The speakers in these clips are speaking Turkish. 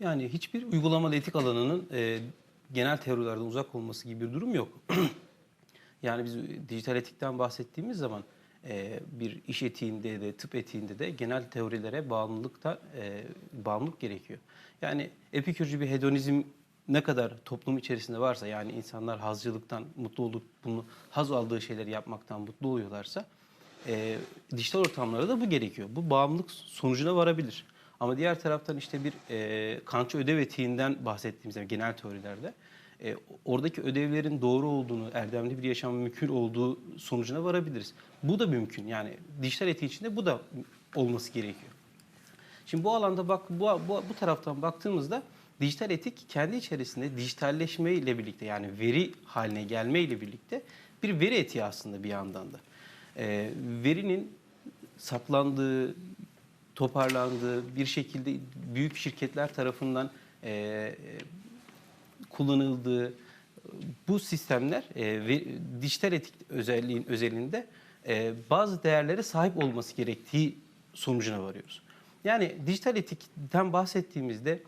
Yani hiçbir uygulamalı etik alanının e, genel teorilerden uzak olması gibi bir durum yok. yani biz dijital etikten bahsettiğimiz zaman e, bir iş etiğinde de tıp etiğinde de genel teorilere bağımlılıkta e, bağımlılık gerekiyor. Yani epikürcü bir hedonizm ne kadar toplum içerisinde varsa yani insanlar hazcılıktan mutlu olup bunu haz aldığı şeyleri yapmaktan mutlu oluyorlarsa e, dijital ortamlarda da bu gerekiyor. Bu bağımlılık sonucuna varabilir. Ama diğer taraftan işte bir e, Kantçı ödev etiğinden bahsettiğimiz yani genel teorilerde e, oradaki ödevlerin doğru olduğunu, erdemli bir yaşam mümkün olduğu sonucuna varabiliriz. Bu da mümkün. Yani dijital etiği içinde bu da olması gerekiyor. Şimdi bu alanda bak bu, bu, bu taraftan baktığımızda dijital etik kendi içerisinde dijitalleşme ile birlikte yani veri haline gelme ile birlikte bir veri etiği aslında bir yandan da. Ee, verinin saklandığı, toparlandığı bir şekilde büyük şirketler tarafından e, kullanıldığı bu sistemler e, ve dijital etik özelliğin özelinde e, bazı değerlere sahip olması gerektiği sonucuna varıyoruz. Yani dijital etikten bahsettiğimizde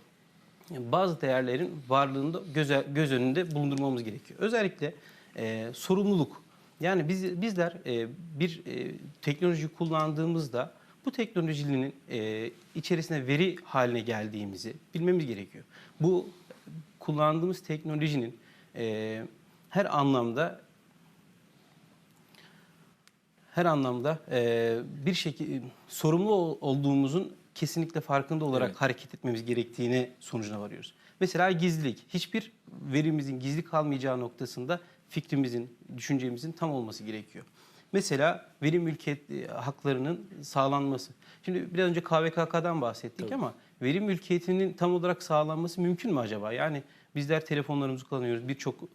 bazı değerlerin varlığını da göz, göz önünde bulundurmamız gerekiyor. Özellikle e, sorumluluk. Yani biz bizler e, bir e, teknoloji kullandığımızda bu teknolojinin e, içerisine veri haline geldiğimizi bilmemiz gerekiyor. Bu kullandığımız teknolojinin e, her anlamda her anlamda e, bir şekilde sorumlu ol- olduğumuzun kesinlikle farkında olarak Evet. hareket etmemiz gerektiğini sonucuna varıyoruz. Mesela gizlilik. Hiçbir verimizin gizli kalmayacağı noktasında fikrimizin, düşüncemizin tam olması gerekiyor. Mesela veri mülkiyet e, haklarının sağlanması. Şimdi biraz önce KVKK'dan bahsettik ama veri mülkiyetinin tam olarak sağlanması mümkün mü acaba? Yani bizler telefonlarımızı kullanıyoruz. Birçok e,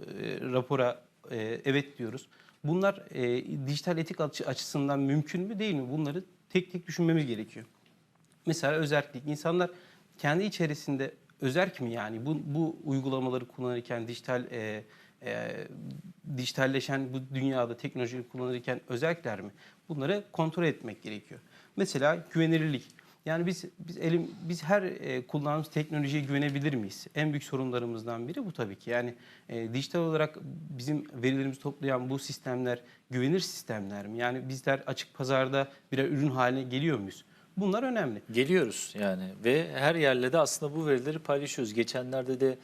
rapora e, evet diyoruz. Bunlar e, dijital etik açı- açısından mümkün mü değil mi? Bunları tek tek düşünmemiz gerekiyor. Mesela özerklik. İnsanlar kendi içerisinde özerk mi yani bu, bu uygulamaları kullanırken dijital e, e, dijitalleşen bu dünyada teknolojiyi kullanırken özerkler mi? Bunları kontrol etmek gerekiyor. Mesela güvenilirlik. Yani biz biz elim biz her e, kullandığımız teknolojiye güvenebilir miyiz? En büyük sorunlarımızdan biri bu tabii ki. Yani e, dijital olarak bizim verilerimizi toplayan bu sistemler güvenilir sistemler mi? Yani bizler açık pazarda birer ürün haline geliyor muyuz? Bunlar önemli. Geliyoruz yani ve her yerle de aslında bu verileri paylaşıyoruz. Geçenlerde de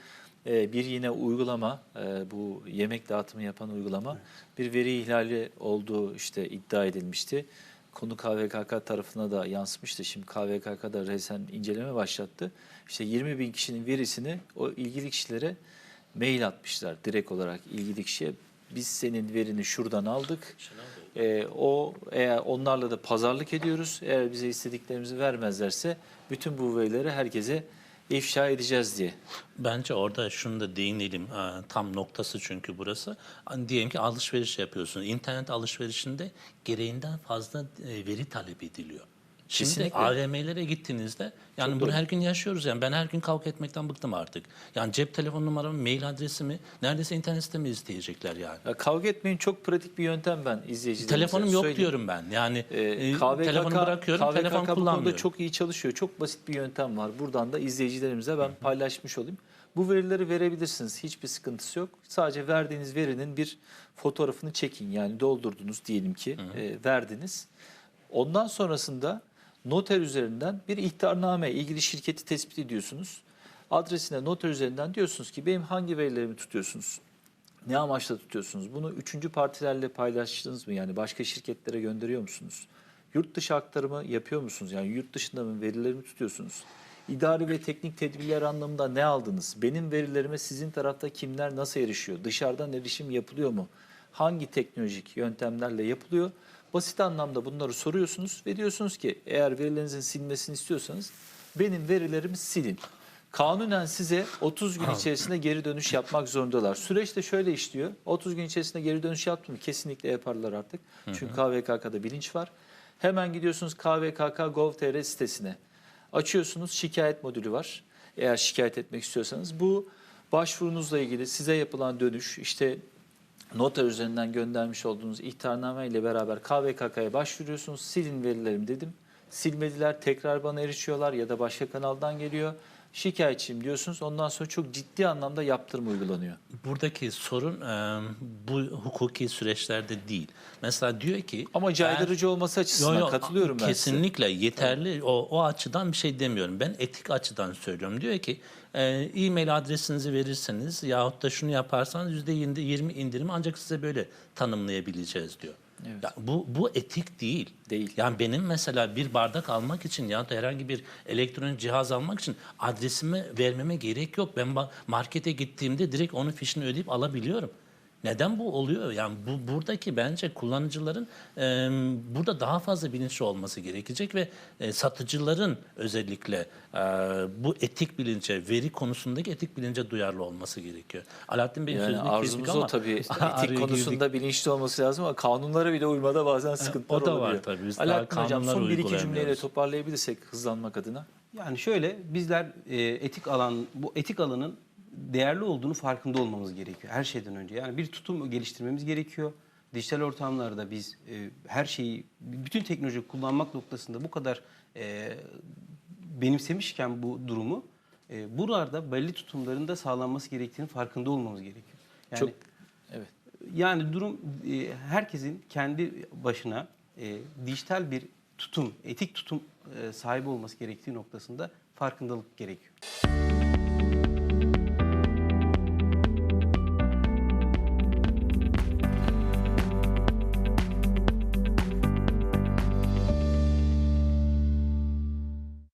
e, bir yine uygulama, e, bu yemek dağıtımı yapan uygulama bir veri ihlali olduğu işte iddia edilmişti. Konu KVKK tarafına da yansımıştı. Şimdi KVKK da resen inceleme başlattı. İşte 20 bin kişinin verisini o ilgili kişilere mail atmışlar direkt olarak ilgili kişiye. Biz senin verini şuradan aldık. Ee, o eğer onlarla da pazarlık ediyoruz. Eğer bize istediklerimizi vermezlerse bütün bu verileri herkese ifşa edeceğiz diye. Bence orada şunu da değinelim. Ee, Tam noktası çünkü burası. Hani diyelim ki alışveriş yapıyorsun. İnternet alışverişinde gereğinden fazla e, veri talep ediliyor. Şimdi Kesinlikle. AVM'lere gittiğinizde yani Çok bunu doğru. her gün yaşıyoruz yani ben her gün kavga etmekten bıktım artık. Yani cep telefon numaramı, mail adresimi neredeyse internet sitemi isteyecekler yani. Ya kavga etmeyin çok pratik bir yöntem ben izleyicilerimize Telefonum yok söyleyeyim. diyorum ben. Yani Ee, e, KVKK, telefonu bırakıyorum, KVKK telefon bu konuda kullanmıyorum. çok iyi çalışıyor. Çok basit bir yöntem var. Buradan da izleyicilerimize ben paylaşmış olayım. Bu verileri verebilirsiniz. Hiçbir sıkıntısı yok. Sadece verdiğiniz verinin bir fotoğrafını çekin. Yani doldurdunuz diyelim ki e, verdiniz. Ondan sonrasında noter üzerinden bir ihtarname ilgili şirketi tespit ediyorsunuz. Adresine noter üzerinden diyorsunuz ki benim hangi verilerimi tutuyorsunuz? Ne amaçla tutuyorsunuz? Bunu üçüncü partilerle paylaştınız mı? Yani başka şirketlere gönderiyor musunuz? Yurt dışı aktarımı yapıyor musunuz? Yani yurt dışında mı verilerimi tutuyorsunuz? İdari ve teknik tedbirler anlamında ne aldınız? Benim verilerime sizin tarafta kimler nasıl erişiyor? Dışarıdan erişim yapılıyor mu? Hangi teknolojik yöntemlerle yapılıyor? Basit anlamda bunları soruyorsunuz ve diyorsunuz ki eğer verilerinizin silmesini istiyorsanız benim verilerimi silin. Kanunen size 30 gün içerisinde geri dönüş yapmak zorundalar. Süreç de şöyle işliyor. 30 gün içerisinde geri dönüş yaptım mı kesinlikle yaparlar artık. Çünkü KVKK'da bilinç var. Hemen gidiyorsunuz KVKK Gov.tr sitesine. Açıyorsunuz şikayet modülü var. Eğer şikayet etmek istiyorsanız bu başvurunuzla ilgili size yapılan dönüş işte noter üzerinden göndermiş olduğunuz ihtarname ile beraber KVKK'ya başvuruyorsunuz. Silin verilerimi dedim. Silmediler tekrar bana erişiyorlar ya da başka kanaldan geliyor. şikayetçiyim diyorsunuz. Ondan sonra çok ciddi anlamda yaptırım uygulanıyor. Buradaki sorun e, bu hukuki süreçlerde değil. Mesela diyor ki Ama caydırıcı olması açısından Yo, yo, katılıyorum ben size. Kesinlikle yeterli. O, o açıdan bir şey demiyorum. Ben etik açıdan söylüyorum. Diyor ki e, e-mail adresinizi verirseniz yahut da şunu yaparsanız %20 indirim ancak size böyle tanımlayabileceğiz diyor. Evet. Ya bu, bu etik değil. Değil. Yani benim mesela bir bardak almak için ya da herhangi bir elektronik cihaz almak için adresimi vermeme gerek yok. Ben markete gittiğimde direkt onun fişini ödeyip alabiliyorum. Neden bu oluyor? Yani bu buradaki bence kullanıcıların e, burada daha fazla bilinçli olması gerekecek ve e, satıcıların özellikle e, bu etik bilince, veri konusundaki etik bilince duyarlı olması gerekiyor. Alaaddin Bey'in Yani sözünü arzumuz o ama tabii. Etik konusunda bilinçli olması lazım ama kanunlara bile uymada bazen sıkıntılar o da var olabiliyor. tabii. Biz daha Alaaddin Hocam son bir iki cümleyle toparlayabilirsek hızlanmak adına. Yani şöyle bizler e, etik alan bu etik alanın değerli olduğunu farkında olmamız gerekiyor her şeyden önce. Yani bir tutum geliştirmemiz gerekiyor. Dijital ortamlarda biz e, her şeyi bütün teknoloji kullanmak noktasında bu kadar e, benimsemişken bu durumu e, buralarda belli tutumların da sağlanması gerektiğini farkında olmamız gerekiyor. Yani Çok evet. yani durum e, herkesin kendi başına e, dijital bir tutum, etik tutum e, sahibi olması gerektiği noktasında farkındalık gerekiyor.